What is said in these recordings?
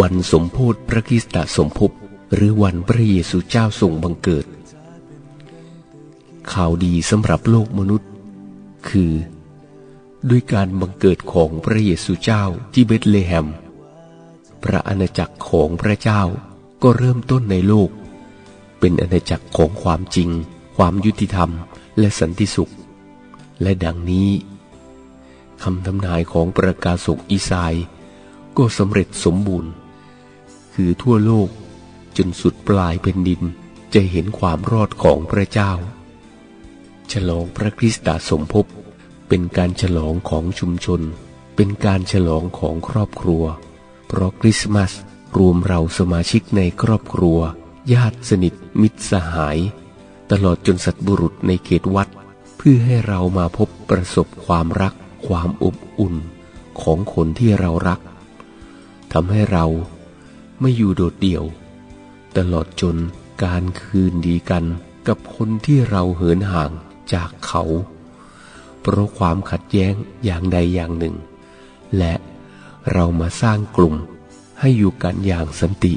วันสมโพธิพระคิสตสมภพหรือวันพระเยซูเจ้าทรงบังเกิด ข่าวดีสำหรับโลกมนุษย์ คือ ด้วยการบังเกิดของพระเยซูเจ้าที่เบธเลเฮม พระอาณาจักรของพระเจ้าก็เริ่มต้นในโลก เป็นอาณาจักรของความจริง ความยุติธรรม และสันติสุข และดังนี้คำทำนายของประกาศกอีสายก็สำเร็จสมบูรณ์ คือทั่วโลก จนสุดปลายเป็นดินจะเห็นความรอดของพระเจ้า ฉลองพระคริสตสมภพเป็นการฉลองของชุมชน เป็นการฉลองของครอบครัว เพราะคริสต์มาสรวมเราสมาชิกในครอบครัว ญาติสนิทมิตรสหาย ตลอดจนสัตว์บุรุษในเขตวัด เพื่อให้เรามาพบประสบความรัก ความอบอุ่นของคนที่เรารักทำให้เรา ไม่อยู่โดดเดี่ยว ตลอดจนการคืนดีกันกับคนที่เราเหินห่างจากเขา เพราะความขัดแย้งอย่างใดอย่างหนึ่ง และเรามาสร้างกลุ่มให้อยู่กันอย่างสันติ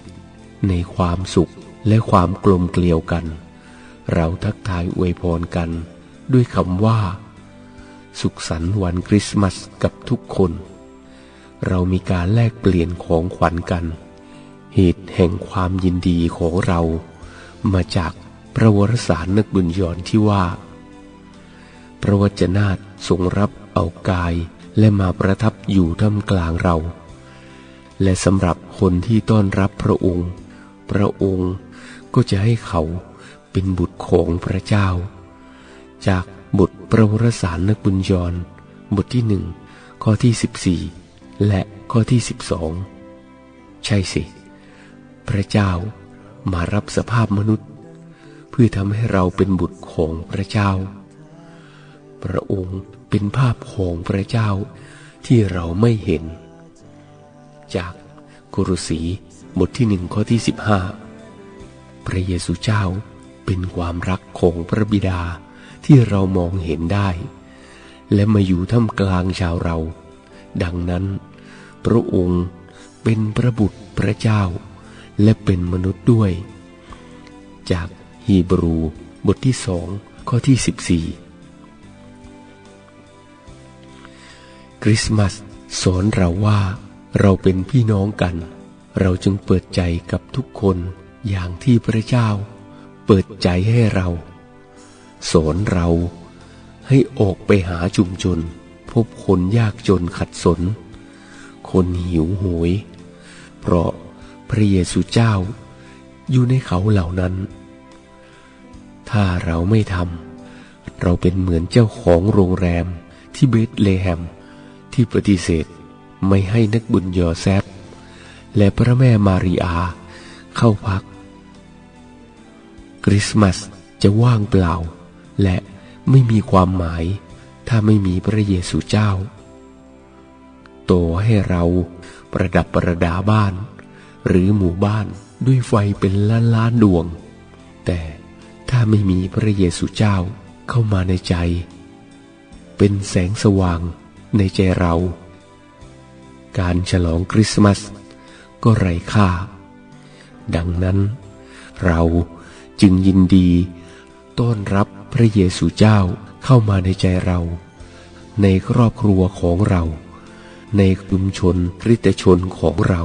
ในความสุขและความกลมเกลียวกัน เราทักทายอวยพรกัน ด้วยคำว่า สุขสันต์วันคริสต์มาสกับทุกคน เรามีการแลกเปลี่ยนของขวัญกัน เหตุแห่งความยินดีของเรา มาจากพระวรสารนึกบุญยอนที่ว่า พระวจนะทรงรับเอากายและมาประทับอยู่ท่ามกลางเรา และสำหรับคนที่ต้อนรับพระองค์ พระองค์ก็จะให้เขาเป็นบุตรของพระเจ้า จากบทพระวรสารนักบุญยอนบทที่หนึ่งข้อที่สิบสี่และข้อที่สิบสองใช่สิ พระเจ้ามารับสภาพมนุษย์ เพื่อทำให้เราเป็นบุตรของพระเจ้า พระองค์เป็นภาพของพระเจ้าที่เราไม่เห็น จากกุรุสีบทที่หนึ่งข้อที่สิบห้าพระเยซูเจ้าเป็นความรักของพระบิดาที่เรามองเห็นได้ และมาอยู่ท่ามกลางชาวเรา ดังนั้น พระองค์เป็นพระบุตรพระเจ้า และเป็นมนุษย์ด้วย จากฮีบรู บทที่สองข้อที่สิบสี่คริสต์มาสสอนเราว่าเราเป็นพี่น้องกัน เราจึงเปิดใจกับทุกคนอย่างที่พระเจ้า เปิดใจให้เรา สอนเราให้ออกไปหาชุมชน พบคนยากจนขัดสน คนหิวโหย เพราะ พระเยซูเจ้า อยู่ในเขาเหล่านั้น ถ้าเราไม่ทำเราเป็นเหมือนเจ้าของโรงแรมที่เบธเลแฮม ที่ปฏิเสธไม่ให้นักบุญยอแซบและพระแม่มารีอาเข้าพัก คริสต์มาสจะว่างเปล่า และไม่มีความหมาย ถ้าไม่มีพระเยซูเจ้า โตให้เราประดับประดาบ้าน หรือหมู่บ้านด้วยไฟเป็นล้านล้านดวง แต่ถ้าไม่มีพระเยซูเจ้าเข้ามาในใจ เป็นแสงสว่างในใจเรา การฉลองคริสต์มาสก็ไร้ค่า ดังนั้น เราจึงยินดี ต้อนรับพระเยซูเจ้าเข้ามาในใจเรา ในครอบครัวของเรา ในกลุ่มชนคริสตชนของเรา